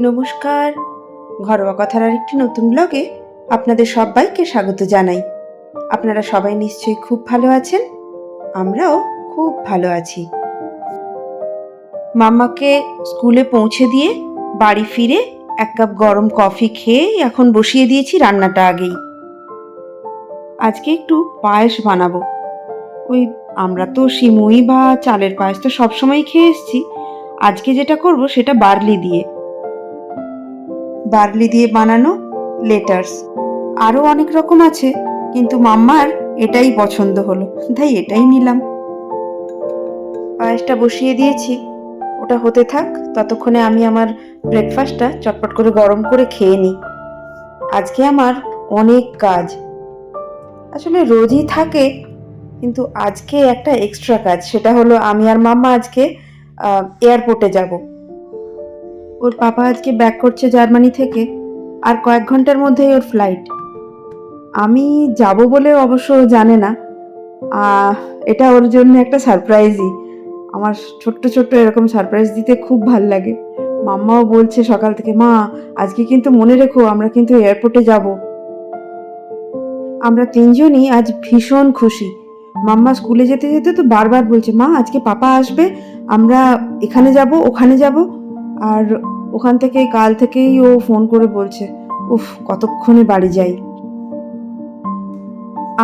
নমস্কার। ঘরোয়া কথার আরেকটি নতুন ব্লগে আপনাদের সবাইকে স্বাগত জানাই। আপনারা সবাই নিশ্চয়ই খুব ভালো আছেন? আমরাও খুব ভালো আছি। মাম্মাকে স্কুলে পৌঁছে দিয়ে বাড়ি ফিরে এক কাপ গরম কফি খেয়ে এখন বসিয়ে দিয়েছি রান্নাটা আগেই। আজকে একটু পায়েস বানাবো। ওই আমরা তো সিমুই বা চালের পায়েস তো সবসময় খেয়ে এসেছি। আজকে যেটা করব সেটা বার্লি দিয়ে। বার্লি দিয়ে বানানো লেটার্স। আরও অনেক রকম আছে, কিন্তু মাম্মার এটাই পছন্দ হলো। তাই এটাই নিলাম। পায়েসটা বসিয়ে দিয়েছি। ওটা হতে থাক, ততক্ষণে আমি আমার ব্রেকফাস্টটা চটপট করে গরম করে খেয়ে নিই। আজকে আমার অনেক কাজ। আসলে রোজই থাকে, কিন্তু আজকে একটা এক্সট্রা কাজ, সেটা হলো আমি আর মাম্মা আজকে এয়ারপোর্টে যাব। ওর পাপা আজকে ব্যাক করছে জার্মানি থেকে, আর কয়েক ঘণ্টার মধ্যেই ওর ফ্লাইট আমি যাব বলে অবশ্য জানে না এটা ওর জন্য একটা সারপ্রাইজই আমার ছোট্ট ছোট্ট এরকম সারপ্রাইজ দিতে খুব ভালো লাগে। মাম্মাও বলছে সকাল থেকে, মা, আজকে কিন্তু মনে রেখো, আমরা কিন্তু এয়ারপোর্টে যাব। আমরা তিনজনই আজ ভীষণ খুশি। মাম্মা স্কুলে যেতে যেতে তো বারবার বলছে, মা, আজকে পাপা আসবে, আমরা এখানে যাব, ওখানে যাব। আর ওখান থেকে কাল থেকেই ও ফোন করে বলছে, উফ, কতক্ষণে বাড়ি যাই?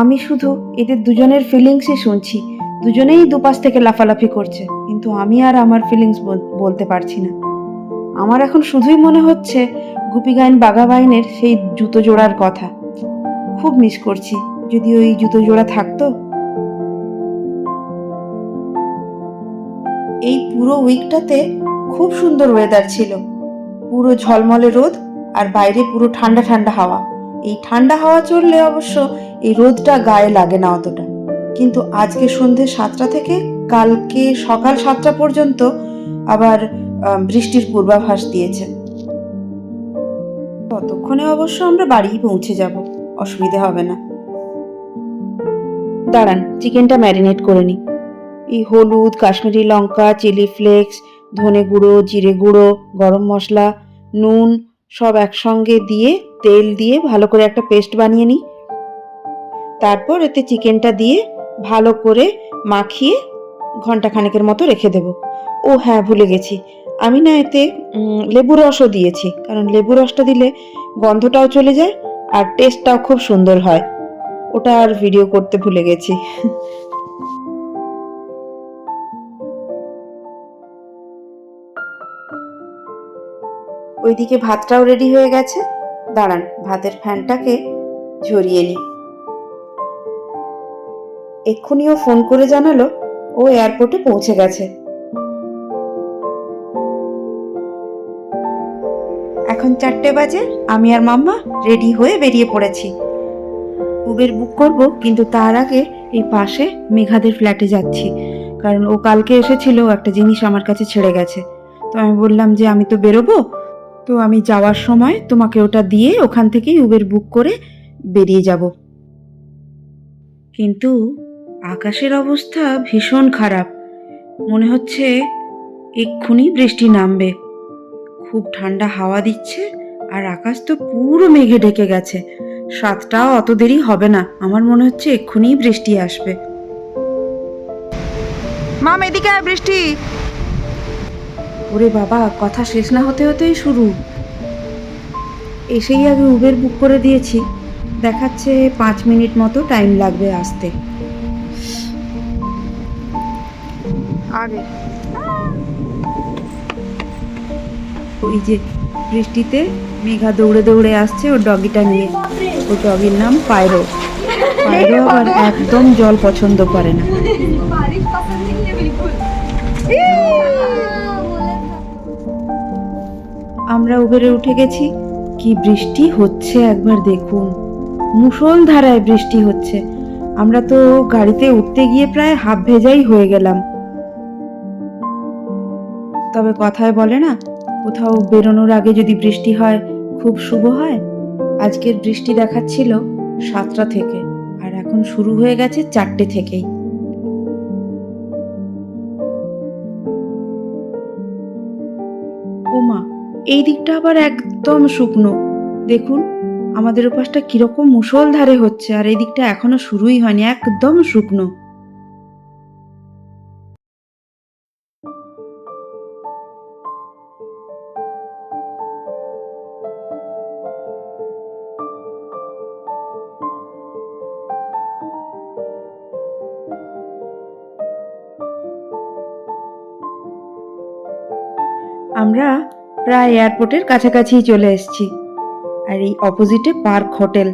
আমি শুধু এদের দুজনের ফিলিংসই শুনছি। দুজনেই দুপাশ থেকে লাফালাফি করছে, কিন্তু আমি আর আমার ফিলিংস বলতে পারছি না। আমার এখন শুধুই মনে হচ্ছে, গুপি গাইন, বাঘা বাইনের সেই জুতো জোড়ার কথা। খুব মিস করছি। যদি ওই জুতো জোড়া থাকতো? এই পুরো উইকটাতে খুব সুন্দর ওয়েদার ছিল। পুরো ঝলমলে রোদ আর বাইরে পুরো ঠান্ডা ঠান্ডা হাওয়া। এই ঠান্ডা হাওয়া চললে অবশ্য এই রোদটা গায়ে লাগে না অতটা। কিন্তু আজকে সন্ধে সাতটা থেকে কালকে সকাল সাতটা পর্যন্ত আবার বৃষ্টির পূর্বাভাস দিয়েছে। ততক্ষণে অবশ্য আমরা বাড়িই পৌঁছে যাব। অসুবিধা হবে না। দাঁড়ান চিকেনটা ম্যারিনেট করে নিই এই হলুদ কাশ্মীরি লঙ্কা চিলি ফ্লেক্স ধনে গুঁড়ো জিরে গুঁড়ো গরম মশলা নুন সব একসঙ্গে দিয়ে তেল দিয়ে ভালো করে একটা পেস্ট বানিয়ে নিই তারপর এতে চিকেনটা দিয়ে ভালো করে মাখিয়ে ঘণ্টা খানেকের মতো রেখে দেব। ও হ্যাঁ ভুলে গেছি। আমি না এতে লেবু রসও দিয়েছি কারণ লেবু রসটা দিলে গন্ধটাও চলে যায় আর টেস্টটাও খুব সুন্দর হয়। ওটা আর ভিডিও করতে ভুলে গেছি। ওইদিকে ভাতটাও রেডি হয়ে গেছে। দাঁড়ান, ভাতের ফ্যানটাকে ঝরিয়ে নিই। এক্ষুনি ও ফোন করে জানালো, ও এয়ারপোর্টে পৌঁছে গেছে। এখন চারটে বাজে, আমি আর মাম্মা রেডি হয়ে বেরিয়ে পড়েছি। উবের বুক করব, কিন্তু তার আগে এই পাশে মেঘাদের ফ্ল্যাটে যাচ্ছি, কারণ ও কালকে এসেছিল, একটা জিনিস আমার কাছে ছেড়ে গেছে। তো আমি বললাম যে, আমি তো বেরোবো? তো আমি যাওয়ার সময় তোমাকে ওটা দিয়ে ওখান থেকেই উবের বুক করে বেরিয়ে যাব। কিন্তু আকাশের অবস্থা ভীষণ খারাপ। মনে হচ্ছে এক্ষুনি বৃষ্টি নামবে। খুব ঠান্ডা হাওয়া দিচ্ছে আর আকাশ তো পুরো মেঘে ঢেকে গেছে। সাতটাও অত দেরি হবে না। আমার মনে হচ্ছে এক্ষুনি বৃষ্টি আসবে। মাম এদিকে আয় বৃষ্টি। ওরে বাবা কথা শেষ না হতে হতেই শুরু। এসেই আমি উবের বুক করে দিয়েছি। দেখাচ্ছে পাঁচ মিনিট মতো টাইম লাগবে আসতে। আগে। ওই যে বৃষ্টিতে মেঘা দৌড়ে দৌড়ে আসছে ওর ডগিটা নিয়ে। ওর ডগির নাম পায়রো। পায়রো আবার একদম জল পছন্দ করে না। আমরা উবেরে উঠে গেছি। কি বৃষ্টি হচ্ছে একবার দেখুন। মুসল ধারায় বৃষ্টি হচ্ছে। আমরা তো গাড়িতে উঠতে গিয়ে প্রায় হাফ ভেজাই হয়ে গেলাম। তবে কথায় বলে না কোথাও বেরোনোর আগে যদি বৃষ্টি হয়, খুব শুভ হয়? আজকের বৃষ্টি দেখাচ্ছিল সাতটা থেকে, আর এখন শুরু হয়ে গেছে চারটে থেকেই। ওমা, এই দিকটা আবার একদম শুকনো। দেখুন, আমাদের ওপাশটা কীরকম মুষলধারে হচ্ছে, আর এই দিকটা এখনও শুরুই হয়নি, একদম শুকনো। আমরা প্রায় এয়ারপোর্টের কাছাকাছি চলে এসেছি। আর এই অপোজিটে পার্ক হোটেল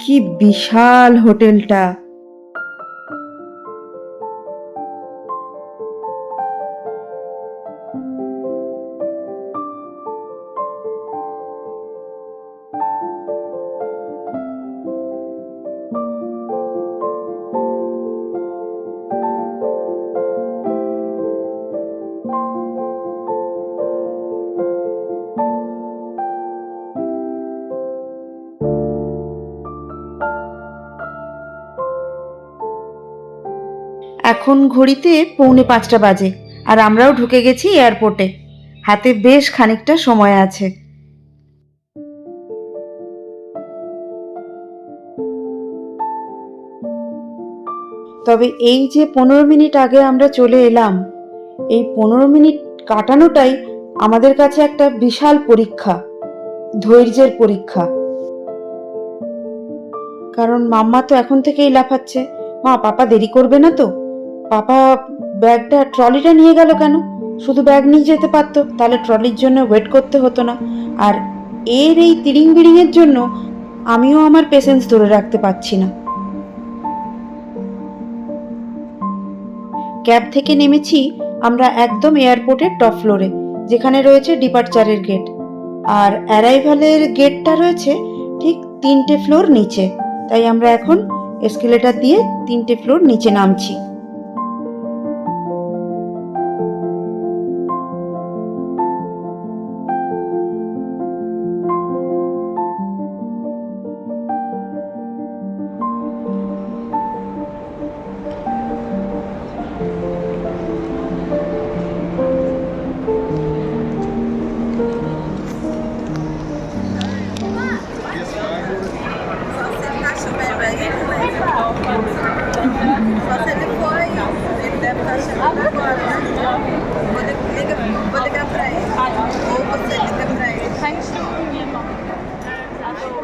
কি বিশাল হোটেলটা এখন ঘড়িতে পৌনে পাঁচটা বাজে আর আমরাও ঢুকে গেছি এয়ারপোর্টে। হাতে বেশ খানিকটা সময় আছে। তবে এই যে পনেরো মিনিট আগে আমরা চলে এলাম, এই পনেরো মিনিট কাটানোটাই আমাদের কাছে একটা বিশাল পরীক্ষা, ধৈর্যের পরীক্ষা। কারণ মাম্মা তো এখন থেকেই লাফাচ্ছে। মা, পাপা দেরি করবে না তো? পাপা ব্যাগটা ট্রলিটা নিয়ে গেল কেন? শুধু ব্যাগ নিয়ে যেতে পারতো, তাহলে ট্রলির জন্য ওয়েট করতে হতো না। আর এর এই তিরিং বিড়িংয়ের জন্য আমিও আমার পেশেন্স ধরে রাখতে পারছি না। ক্যাব থেকে নেমেছি আমরা একদম এয়ারপোর্টের টপ ফ্লোরে, যেখানে রয়েছে ডিপার্চারের গেট। আর অ্যারাইভালের গেটটা রয়েছে ঠিক তিনটে ফ্লোর নিচে, তাই আমরা এখন এসকেলেটার দিয়ে তিনটে ফ্লোর নিচে নামছি।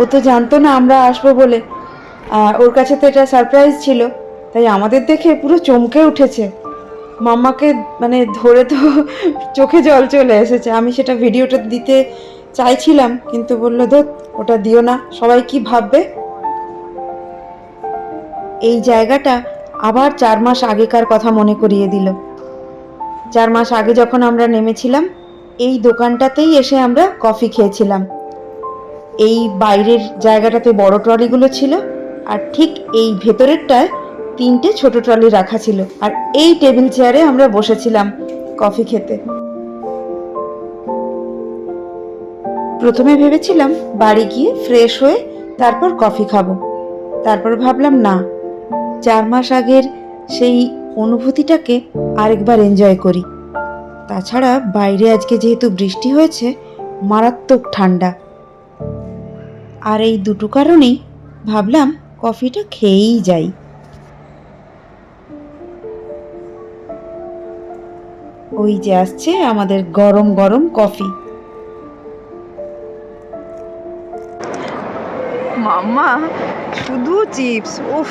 ও তো জানতো না আমরা আসব বলে। আর ওর কাছে তো এটা সারপ্রাইজ ছিল। তাই আমাদের দেখে পুরো চমকে উঠেছে। মাম্মাকে মানে ধরে তো চোখে জল চলে এসেছে। আমি সেটা ভিডিওটা দিতে চাইছিলাম, কিন্তু বলল, ধর, ওটা দিও না। সবাই কি ভাববে? এই জায়গাটা আবার চার মাস আগেকার কথা মনে করিয়ে দিল। চার মাস আগে যখন আমরা নেমেছিলাম, এই দোকানটাতেই এসে আমরা কফি খেয়েছিলাম। এই বাইরের জায়গাটাতে বড় ট্রলিগুলো ছিল, আর ঠিক এই ভেতরেরটায় তিনটে ছোট ট্রলি রাখা ছিল, আর এই টেবিল চেয়ারে আমরা বসেছিলাম কফি খেতে। প্রথমে ভেবেছিলাম বাড়ি গিয়ে ফ্রেশ হয়ে তারপর কফি খাব। তারপর ভাবলাম, না, চার মাস আগের সেই অনুভূতিটাকে আরেকবার এনজয় করি। তাছাড়া বাইরে আজকে যেহেতু বৃষ্টি হয়েছে, মারাত্মক ঠান্ডা। আর এই দুটো কারণেই ভাবলাম কফিটা খেয়েই যাই। ওই যে আসছে আমাদের গরম গরম কফি। মাম্মা শুধু চিপস উফ।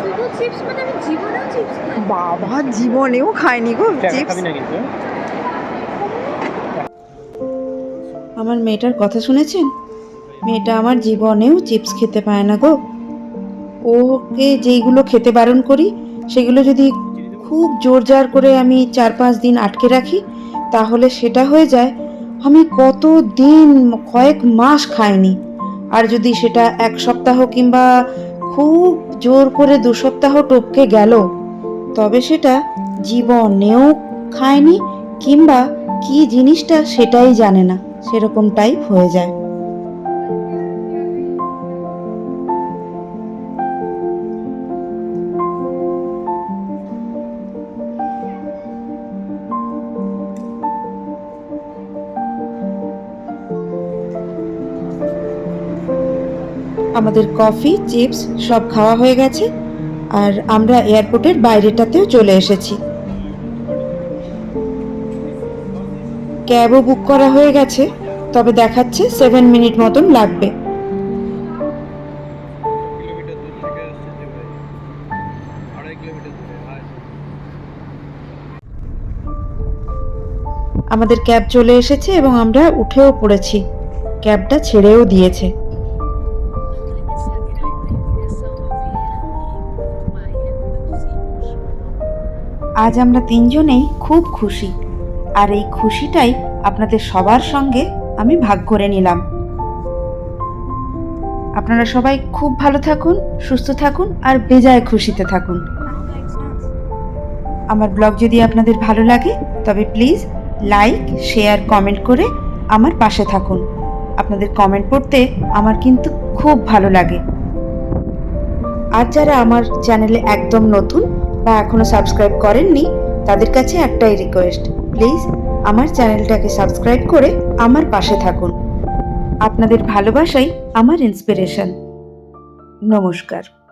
শুধু চিপস মানে আমি জীবনেও চিপস বাবা জীবনেও খায়নি গো চিপস। আমার মেয়েটার কথা শুনেছেন? মেয়েটা আমার জীবনেও চিপস খেতে পায় না গো। ওকে যেইগুলো খেতে বারণ করি, সেগুলো যদি খুব জোর জার করে আমি চার পাঁচ দিন আটকে রাখি, তাহলে সেটা হয়ে যায়, আমি কত দিন কয়েক মাস খাইনি। আর যদি সেটা এক সপ্তাহ কিংবা খুব জোর করে দু সপ্তাহ টপকে গেল, তবে সেটা জীবনেও খায়নি কিংবা কি জিনিসটা সেটাই জানে না সেরকম টাইপ হয়ে যায়। আমাদের কফি, চিপস সব খাওয়া হয়ে গেছে আর আমরা এয়ারপোর্টের বাইরেটাতেও চলে এসেছি। ক্যাবও বুক করা হয়ে গেছে, তবে দেখাচ্ছে সেভেন মিনিট মতন লাগবে। আমাদের ক্যাব চলে এসেছে এবং আমরা উঠেও পড়েছি। ক্যাবটা ছেড়েও দিয়েছে। আজ আমরা তিনজনেই খুব খুশি। আর এই খুশিটাই আপনাদের সবার সঙ্গে আমি ভাগ করে নিলাম। আপনারা সবাই খুব ভালো থাকুন, সুস্থ থাকুন, আর বেজায় খুশিতে থাকুন। আমার ব্লগ যদি আপনাদের ভালো লাগে, তবে প্লিজ লাইক, শেয়ার, কমেন্ট করে আমার পাশে থাকুন। আপনাদের কমেন্ট পড়তে আমার কিন্তু খুব ভালো লাগে। আর যারা আমার চ্যানেলে একদম নতুন বা এখনও সাবস্ক্রাইব করেননি, তাদের কাছে একটাই রিকোয়েস্ট প্লিজ আমার চ্যানেলটাকে সাবস্ক্রাইব করে আমার পাশে থাকুন। আপনাদের ভালোবাসাই আমার ইন্সপিরেশন নমস্কার।